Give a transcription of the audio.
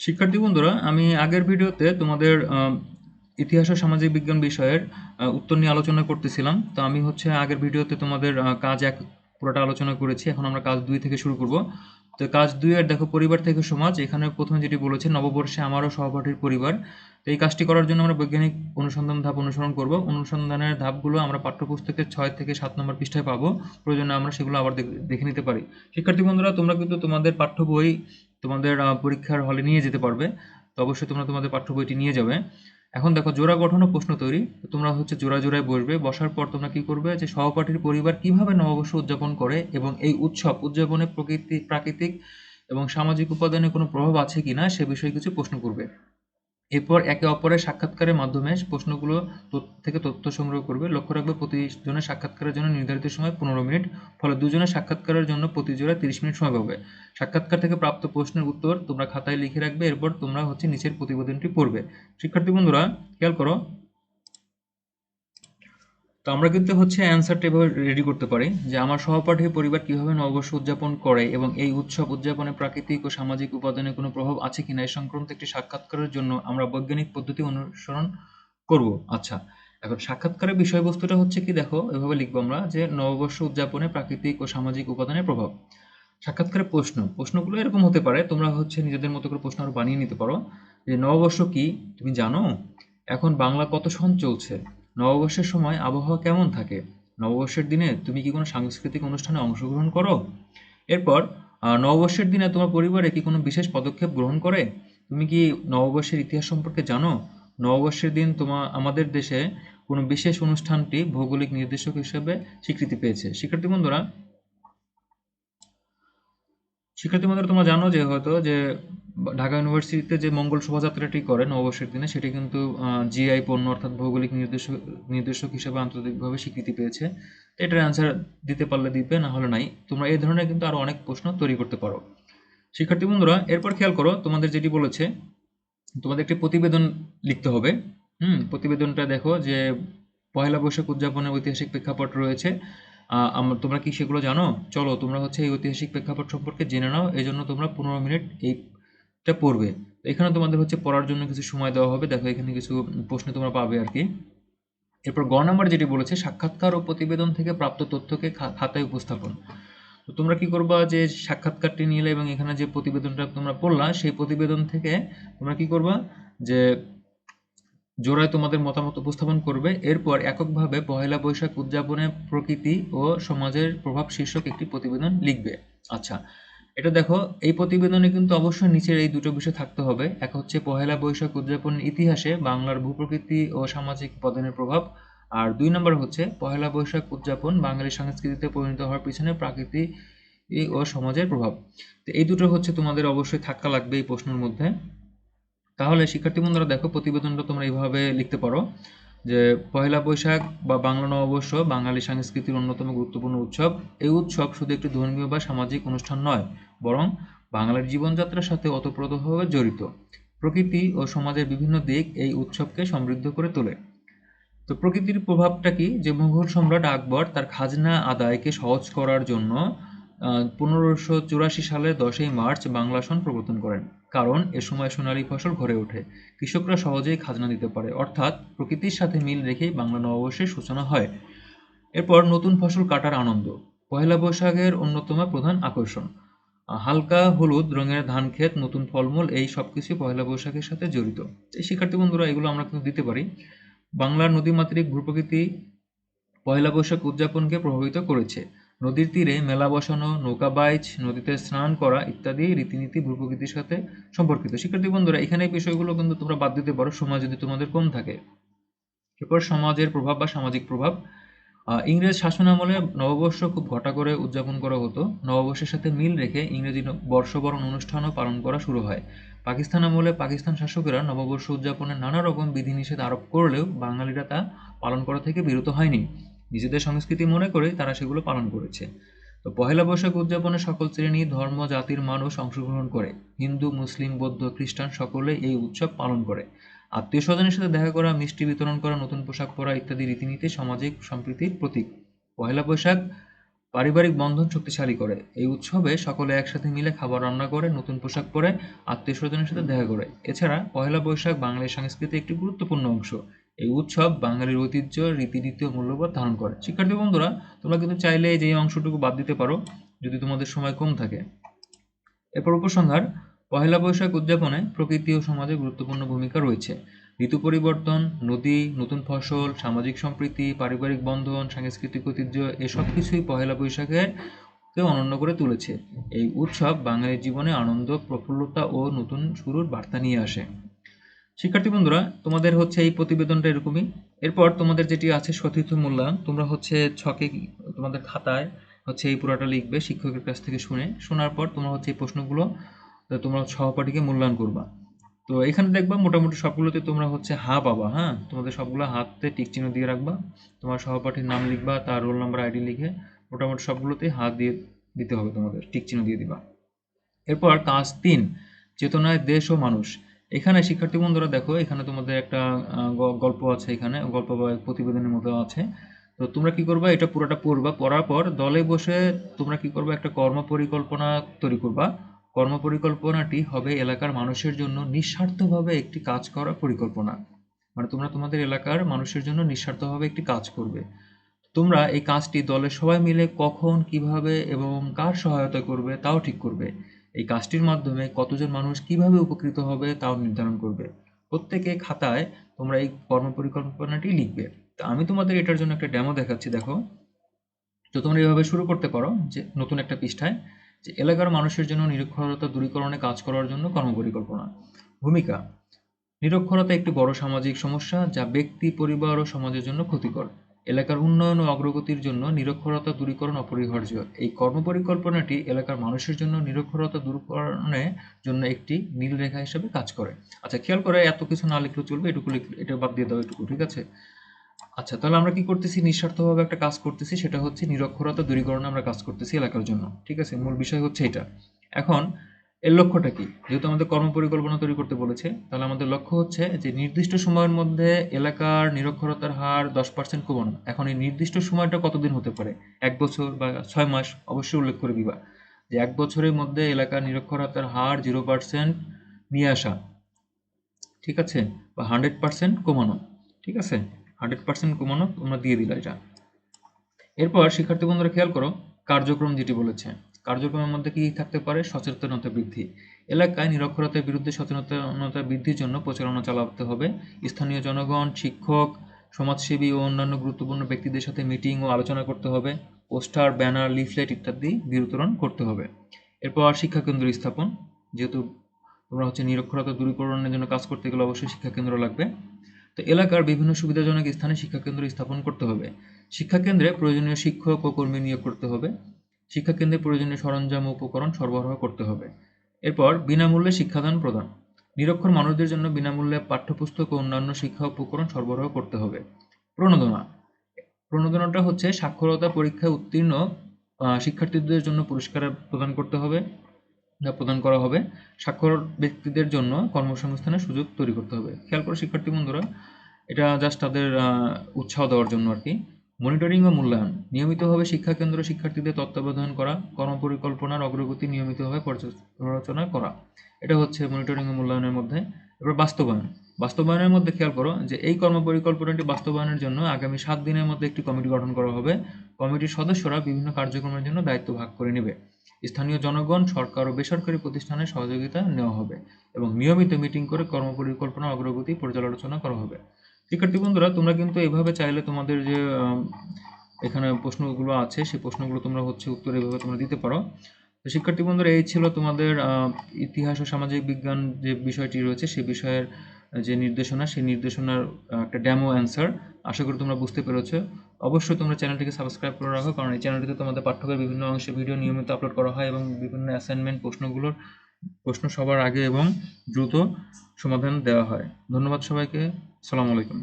শিক্ষার্থী বন্ধুরা, আমি আগের ভিডিওতে তোমাদের ইতিহাস ও সামাজিক বিজ্ঞান বিষয়ের উত্তর নিয়ে আলোচনা করতেছিলাম। তো আমি হচ্ছে আগের ভিডিওতে তোমাদের কাজ এক পুরোটা আলোচনা করেছি। এখন আমরা কাজ দুই থেকে শুরু করব। তো কাজ দুই এর দেখো, পরিবার থেকে সমাজ। এখানে প্রথমে যেটি বলেছে, নববর্ষে আমারও সহপাঠীর পরিবার। তো এই কাজটি করার জন্য আমরা বৈজ্ঞানিক অনুসন্ধান ধাপ অনুসরণ করব। অনুসন্ধানের ধাপগুলো আমরা পাঠ্যপুস্তকের ছয় থেকে সাত নম্বর পৃষ্ঠায় পাবো। প্রয়োজনে আমরা সেগুলো আবার দেখে নিতে পারি। শিক্ষার্থী বন্ধুরা, তোমরা কিন্তু তোমাদের পাঠ্য বই তোমাদের পরীক্ষার হলে নিয়ে যেতে পারবে। তো অবশ্যই তোমরা তোমাদের পাঠ্য বইটি নিয়ে যাবে। এখন দেখো, জোড়া গঠন ও প্রশ্ন তৈরি। তোমরা হচ্ছে জোড়া জোড়ায় বসবে। বসার পর তোমরা কি করবে যে, সহপাঠীর পরিবার কীভাবে নববর্ষ উদযাপন করে এবং এই উৎসব উদযাপনে প্রকৃতি, প্রাকৃতিক এবং সামাজিক উপাদানে কোনো প্রভাব আছে কিনা সে বিষয়ে কিছু প্রশ্ন করবে। এরপর একে অপরের সাক্ষাৎকারের মাধ্যমে প্রশ্নগুলো থেকে তথ্য সংগ্রহ করবে। লক্ষ্য রাখবে প্রতিজনের সাক্ষাৎকারের জন্য নির্ধারিত সময় পনেরো মিনিট, ফলে দুজনের সাক্ষাৎকারের জন্য প্রতি জোড়া তিরিশ মিনিট সময় পাবে। সাক্ষাৎকার থেকে প্রাপ্ত প্রশ্নের উত্তর তোমরা খাতায় লিখে রাখবে, এরপর তোমরা হচ্ছে নিচের প্রতিবেদনটি পড়বে। শিক্ষার্থী বন্ধুরা, খেয়াল করো তো আমরা কিন্তু হচ্ছে অ্যান্সারটা এভাবে রেডি করতে পারি যে আমার সহপাঠী পরিবার কীভাবে নববর্ষ উদযাপন করে এবং এই উৎসব উদযাপনে প্রাকৃতিক ও সামাজিক উপাদানে কোনো প্রভাব আছে কিনা এই সংক্রান্ত একটি সাক্ষাৎকারের জন্য আমরা বৈজ্ঞানিক পদ্ধতি অনুসরণ করব। আচ্ছা এখন সাক্ষাৎকারের বিষয়বস্তুটা হচ্ছে কি দেখো, এভাবে লিখব আমরা যে নববর্ষ উদযাপনে প্রাকৃতিক ও সামাজিক উপাদানের প্রভাব। সাক্ষাৎকারের প্রশ্ন, প্রশ্নগুলো এরকম হতে পারে, তোমরা হচ্ছে নিজেদের মতো করে প্রশ্ন আরও বানিয়ে নিতে পারো যে নববর্ষ কি, তুমি জানো? এখন বাংলা কত সন চলছে? নববর্ষের সময় আবহাওয়া কেমন থাকে? নববর্ষের দিনে তুমি কি কোনো সাংস্কৃতিক অনুষ্ঠানে অংশগ্রহণ করো? এরপর নববর্ষের দিনে তোমার পরিবারে কি কোনো বিশেষ পদক্ষেপ গ্রহণ করে? তুমি কি নববর্ষের ইতিহাস সম্পর্কে জানো? নববর্ষের দিন তোমার আমাদের দেশে কোনো বিশেষ অনুষ্ঠানটি ভৌগোলিক নির্দেশক হিসেবে স্বীকৃতি পেয়েছে। শিক্ষার্থী বন্ধুরা শিক্ষার্থী বন্ধুরা, তোমরা জানো যে হয়তো যে ঢাকা ইউনিভার্সিটিতে যে মঙ্গল শোভাযাত্রাটি করে নববর্ষের দিনে, সেটি কিন্তু জিআই পণ্য অর্থাৎ ভৌগোলিক নির্দেশক নির্দেশক হিসেবে আন্তর্জাতিকভাবে স্বীকৃতি পেয়েছে। এটার অ্যান্সার দিতে পারলে দিবে, না হলে নাই। তোমরা এই ধরনের কিন্তু আরও অনেক প্রশ্ন তৈরি করতে পারো। শিক্ষার্থী বন্ধুরা, এরপর খেয়াল করো, তোমাদের যেটি বলেছে, তোমাদের একটি প্রতিবেদন লিখতে হবে। হুম, প্রতিবেদনটা দেখো যে পয়লা বৈশাখ উদযাপনের ঐতিহাসিক প্রেক্ষাপট রয়েছে। তোমরা কি সেগুলো জানো? চলো, তোমরা হচ্ছে এই ঐতিহাসিক প্রেক্ষাপট সম্পর্কে জেনে নাও। এই জন্য তোমরা পনেরো মিনিট এইটা পড়বে। এখানে তোমাদের হচ্ছে পড়ার জন্য কিছু সময় দেওয়া হবে। দেখো, এখানে কিছু প্রশ্ন তোমরা পাবে আর কি। এরপর গ নাম্বার যেটি বলেছে, সাক্ষাৎকার ও প্রতিবেদন থেকে প্রাপ্ত তথ্যকে খাতায় উপস্থাপন। তো তোমরা কি করবা যে সাক্ষাৎকারটি নিলে এবং এখানে যে প্রতিবেদনটা তোমরা পড়লা, সেই প্রতিবেদন থেকে তোমরা কি করবা যে জোড়ায় তোমাদের মতামত উপস্থাপন করবে। এরপর এককভাবে পহেলা বৈশাখ উদযাপনে প্রকৃতি ও সমাজের প্রভাব শীর্ষক একটি প্রতিবেদন লিখবে। আচ্ছা এটা দেখো, এই প্রতিবেদনে কিন্তু অবশ্যই নিচের এই দুটো বিষয় থাকতে হবে। এক হচ্ছে পহেলা বৈশাখ উদযাপনের ইতিহাসে বাংলার ভূপ্রকৃতি ও সামাজিক উপাদানের প্রভাব। আর দুই নম্বর হচ্ছে, পহেলা বৈশাখ উদযাপন বাঙালি সংস্কৃতিতে পরিণত হওয়ার পিছনে প্রাকৃতি ও সমাজের প্রভাব। তো এই দুটো হচ্ছে তোমাদের অবশ্যই থাকা লাগবে এই প্রশ্নের মধ্যে। তাহলে শিক্ষার্থী বন্ধুরা, দেখো প্রতিবেদনটা তোমরা এইভাবে লিখতে পারো যে, পহেলা বৈশাখ বা বাংলা নববর্ষ বাঙালি সংস্কৃতির অন্যতম গুরুত্বপূর্ণ উৎসব। এই উৎসব শুধু একটি ধর্মীয় বা সামাজিক অনুষ্ঠান নয় বরং বাংলার জীবনযাত্রার সাথে ওতপ্রোতভাবে জড়িত। প্রকৃতি ও সমাজের বিভিন্ন দিক এই উৎসবকে সমৃদ্ধ করে তোলে। তো প্রকৃতির প্রভাবটা কি? যে মুঘল সম্রাট আকবর তার খাজনা আদায়কে সহজ করার জন্য পনেরোশো চুরাশি সালের দশই মার্চ বাংলা সন প্রবর্তন করেন। কারণ এ সময় সোনালী ফসল ঘরে ওঠে। কৃষকরা সহজেই খাজনা দিতে পারে। অর্থাৎ প্রকৃতির সাথে মিল রেখেই বাংলা নববর্ষের সূচনা হয়। এরপর নতুন ফসল কাটার আনন্দ। পয়লা বৈশাখের অন্যতম প্রধান আকর্ষণ। হালকা হলুদ রঙের ধান ক্ষেত, নতুন ফলমূল, এই সবকিছু পয়লা বৈশাখের সাথে জড়িত। এই শিক্ষার্থী বন্ধুরা, এগুলো আমরা কিন্তু দিতে পারি। বাংলার নদীমাতৃক ভূপ্রকৃতি পয়লা বৈশাখ উদযাপনকে প্রভাবিত করেছে। নদীর তীরে মেলা বসানো, নৌকা বাইচ, নদীতে স্নান করা ইত্যাদি রীতিনীতি ভূপ্রকৃতির সাথে সম্পর্কিত। শিক্ষার্থী বন্ধুরা, এখানে এই বিষয়গুলো কিন্তু তোমরা বাদ দিতে পারো, সময় যদি তোমাদের কম থাকে। এরপর সমাজের প্রভাব বা সামাজিক প্রভাব। ইংরেজ শাসনামলে নববর্ষ খুব ঘটা করে উদযাপন করা হতো। নববর্ষের সাথে মিল রেখে ইংরেজি বর্ষবরণ অনুষ্ঠানও পালন করা শুরু হয়। পাকিস্তান আমলে পাকিস্তান শাসকেরা নববর্ষ উদযাপনে নানা রকম বিধিনিষেধ আরোপ করলেও বাঙালিরা তা পালন করা থেকে বিরত হয়নি। নিজেদের সংস্কৃতি মনে করে তারা সেগুলো পালন করেছে। তো পহেলা বৈশাখ উদযাপনে সকল শ্রেণি, ধর্ম, জাতির মানুষ অংশগ্রহণ করে। হিন্দু, মুসলিম, বৌদ্ধ, খ্রিস্টান সকলে এই উৎসব পালন করে। আত্মীয় স্বজনের সাথে দেখা করা, মিষ্টি বিতরণ করা, নতুন পোশাক পরা ইত্যাদি রীতিনীতি সামাজিক সম্প্রীতির প্রতীক। পয়লা বৈশাখ পারিবারিক বন্ধন শক্তিশালী করে। এই উৎসবে সকলে একসাথে মিলে খাবার রান্না করে, নতুন পোশাক পরে আত্মীয় স্বজনের সাথে দেখা করে। এছাড়া পয়লা বৈশাখ বাঙালির সংস্কৃতির একটি গুরুত্বপূর্ণ অংশ। এই উৎসব বাঙালির ঐতিহ্য, রীতিনীতি ও মূল্যবোধ ধারণ করে। শিক্ষার্থী বন্ধুরা, তোমরা কিন্তু চাইলে যে অংশটুকু বাদ দিতে পারো, যদি তোমাদের সময় কম থাকে। এরপর উপসংহার পহেলা বৈশাখ উদযাপনে প্রকৃতি ও সমাজে গুরুত্বপূর্ণ ভূমিকা রয়েছে। ঋতু পরিবর্তন, নদী, নতুন ফসল, সামাজিক সম্প্রীতি, পারিবারিক বন্ধন, সাংস্কৃতিক ঐতিহ্য, এসব কিছুই পহেলা বৈশাখের কে অনন্য করে তুলেছে। এই উৎসব বাঙালির জীবনে আনন্দ, প্রফুল্লতা ও নতুন শুরুর বার্তা নিয়ে আসে। শিক্ষার্থী বন্ধুরা, তোমাদের হচ্ছে এই প্রতিবেদনটা এরকমই। এরপর তোমাদের যেটি আছে সতীর্থ মূল্যায়ন, তোমরা হচ্ছে ছকে তোমাদের খাতায় হচ্ছে এই পুরাটা লিখবে শিক্ষকের কাছ থেকে শুনে। শোনার পর তোমরা হচ্ছে এই প্রশ্নগুলো তো তোমরা সহপাঠীকে মূল্যায়ন করবা। তো এখানে দেখবা মোটামুটি সবগুলোতে তোমরা হচ্ছে হা পাবা হ্যাঁ? তোমাদের সবগুলো হাতে টিক চিহ্ন দিয়ে রাখবা। তোমার সহপাঠীর নাম লিখবা, তার রোল নাম্বার, আইডি লিখে মোটামুটি সবগুলোতেই হাত দিয়ে দিতে হবে তোমাদের, টিক চিহ্ন দিয়ে দিবা। এরপর কাজ তিন, চেতনায় দেশ ও মানুষ। এখানে শিক্ষার্থী বন্ধুরা দেখো, এখানে তোমাদের একটা গল্প আছে এখানে, গল্প বা প্রতিবেদনের মতো আছে। তো তোমরা কি করবা, এটা পুরোটা পড়বা, পড়ার পর দলে বসে তোমরা কি করবা, একটা কর্ম পরিকল্পনা তৈরি করবা। কর্ম পরিকল্পনাটি হবে এলাকার মানুষের জন্য নিঃস্বার্থভাবে একটি কাজ করার পরিকল্পনা। মানে তোমরা তোমাদের এলাকার মানুষের জন্য নিঃস্বার্থভাবে একটি কাজ করবে। তোমরা এই কাজটি দলের সবাই মিলে কখন, কীভাবে এবং কার সহায়তা করবে তাও ঠিক করবে। এই কাজটির মাধ্যমে কতজন মানুষ কীভাবে উপকৃত হবে তাও নির্ধারণ করবে। প্রত্যেকে খাতায় তোমরা এই কর্মপরিকল্পনাটি লিখবে। তো আমি তোমাদের এটার জন্য একটা ডেমো দেখাচ্ছি, দেখো। তো তোমরা এভাবে শুরু করতে পারো যে নতুন একটা পৃষ্ঠায়। যে এলাকার মানুষের জন্য নিরক্ষরতা দূরীকরণে কাজ করার জন্য কর্মপরিকল্পনা। ভূমিকা, নিরক্ষরতা একটি বড় সামাজিক সমস্যা যা ব্যক্তি, পরিবার ও সমাজের জন্য ক্ষতিকর। এলাকার উন্নয়ন ও অগ্রগতির জন্য নিরক্ষরতা দূরীকরণ অপরিহার্য। এই কর্মপরিকল্পনাটি এলাকার মানুষের জন্য নিরক্ষরতা দূরীকরণের জন্য একটি নীল রেখা হিসেবে কাজ করে। আচ্ছা খেয়াল করে এত কিছু না লিখলেও চলবে, এটুকু এটা বাদ দিয়ে দাও এটুকু, ঠিক আছে? আচ্ছা তাহলে আমরা কি করতেছি? নিঃস্বার্থভাবে একটা কাজ করতেছি, সেটা হচ্ছে নিরক্ষরতা দূরীকরণে আমরা কাজ করতেছি এলাকার জন্য। ঠিক আছে? মূল বিষয় হচ্ছে এটা। এখন, এর লক্ষ্যটা কি? যেহেতু আমাদের কর্মপরিকল্পনা তৈরি করতে বলেছে, তাহলে আমাদের লক্ষ্য হচ্ছে যে নির্দিষ্ট সময়ের মধ্যে এলাকার নিরক্ষরতার হার দশ পার্সেন্ট কমানো। এখন এই নির্দিষ্ট সময়টা কতদিন হতে পারে? এক বছর বা ছয় মাস, অবশ্যই উল্লেখ করে দিবা। যে এক বছরের মধ্যে এলাকার নিরক্ষরতার হার জিরো পার্সেন্ট নিয়ে আসা। ঠিক আছে? বা হান্ড্রেড পার্সেন্ট কমানো। ঠিক আছে? হান্ড্রেড পার্সেন্ট কমানো তোমরা দিয়ে দিলে এটা। এরপর শিক্ষার্থী বন্ধুরা খেয়াল করো, কার্যক্রম যেটি বলেছে। কার্যক্রমের মধ্যে কি থাকতে পারে? সচেতনতা বৃদ্ধি। এলাকায় নিরক্ষরতার বিরুদ্ধে সচেতনতা বৃদ্ধির জন্য প্রচারণা চালাতে হবে। স্থানীয় জনগণ, শিক্ষক, সমাজসেবী ও অন্যান্য গুরুত্বপূর্ণ ব্যক্তিদের সাথে মিটিং ও আলোচনা করতে হবে। পোস্টার, ব্যানার, লিফলেট ইত্যাদি বিতরণ করতে হবে। এরপর শিক্ষাকেন্দ্র স্থাপন। যেহেতু তোমরা হচ্ছে নিরক্ষরতা দূরীকরণের জন্য কাজ করতে গেলে অবশ্যই শিক্ষাকেন্দ্র লাগবে। তো এলাকার বিভিন্ন সুবিধাজনক স্থানে শিক্ষাকেন্দ্র স্থাপন করতে হবে। শিক্ষাকেন্দ্রে প্রয়োজনীয় শিক্ষক ও কর্মী নিয়োগ করতে হবে। শিক্ষাকেন্দ্রে প্রয়োজনীয় সরঞ্জাম ও উপকরণ সরবরাহ করতে হবে। এরপর বিনামূল্যে শিক্ষাদান প্রদান। নিরক্ষর মানুষদের জন্য বিনামূল্যে পাঠ্যপুস্তক ও অন্যান্য শিক্ষা উপকরণ সরবরাহ করতে হবে। প্রণোদনা। প্রণোদনাটা হচ্ছে সাক্ষরতা পরীক্ষায় উত্তীর্ণ শিক্ষার্থীদের জন্য পুরস্কার প্রদান করতে হবে। যা প্রদান করা হবে, স্বাক্ষর ব্যক্তিদের জন্য কর্মসংস্থানের সুযোগ তৈরি করতে হবে। খেয়াল করো শিক্ষার্থী বন্ধুরা, এটা জাস্ট তাদের উৎসাহ দেওয়ার জন্য আর কি। মনিটরিং ও মূল্যায়ন, নিয়মিতভাবে শিক্ষাকেন্দ্র শিক্ষার্থীদের তত্ত্বাবধান করা, কর্মপরিকল্পনার অগ্রগতি নিয়মিতভাবে পর্যালোচনা করা। এটা হচ্ছে মনিটরিং ও মূল্যায়নের মধ্যে। এবার বাস্তবায়ন বাস্তবায়নের মধ্যে খেয়াল করো যে এই কর্মপরিকল্পনাটি বাস্তবায়নের জন্য আগামী সাত দিনের মধ্যে একটি কমিটি গঠন করা হবে। কমিটির সদস্যরা বিভিন্ন কার্যক্রমের জন্য দায়িত্ব ভাগ করে নেবে। স্থানীয় জনগণ, সরকার ও বেসরকারি প্রতিষ্ঠানের সহযোগিতা নেওয়া হবে এবং নিয়মিত মিটিং করে কর্মপরিকল্পনা, অগ্রগতি পর্যালোচনা করা হবে। শিক্ষার্থী বন্ধুরা, তোমরা কিন্তু এভাবে চাইলে তোমাদের যে এখানে প্রশ্নগুলো আছে, সেই প্রশ্নগুলো তোমরা হচ্ছে উত্তর এভাবে তোমরা দিতে পারো। তো শিক্ষার্থী বন্ধুরা, এই ছিল তোমাদের ইতিহাস ও সামাজিক বিজ্ঞান যে বিষয়টি রয়েছে, সে বিষয়ের যে নির্দেশনা, সেই নির্দেশনার একটা ড্যামো অ্যান্সার আশা করি তোমরা বুঝতে পেরেছ। অবশ্যই তোমরা চ্যানেলটিকে সাবস্ক্রাইব করে রাখো, কারণ এই চ্যানেলটিতে তোমাদের পাঠ্যকের বিভিন্ন অংশে ভিডিও নিয়মিত আপলোড করা হয় এবং বিভিন্ন অ্যাসাইনমেন্ট প্রশ্নগুলোর প্রশ্ন সবার আগে এবং দ্রুত সমাধান দেওয়া হয়। ধন্যবাদ সবাইকে। সালাম আলাইকুম।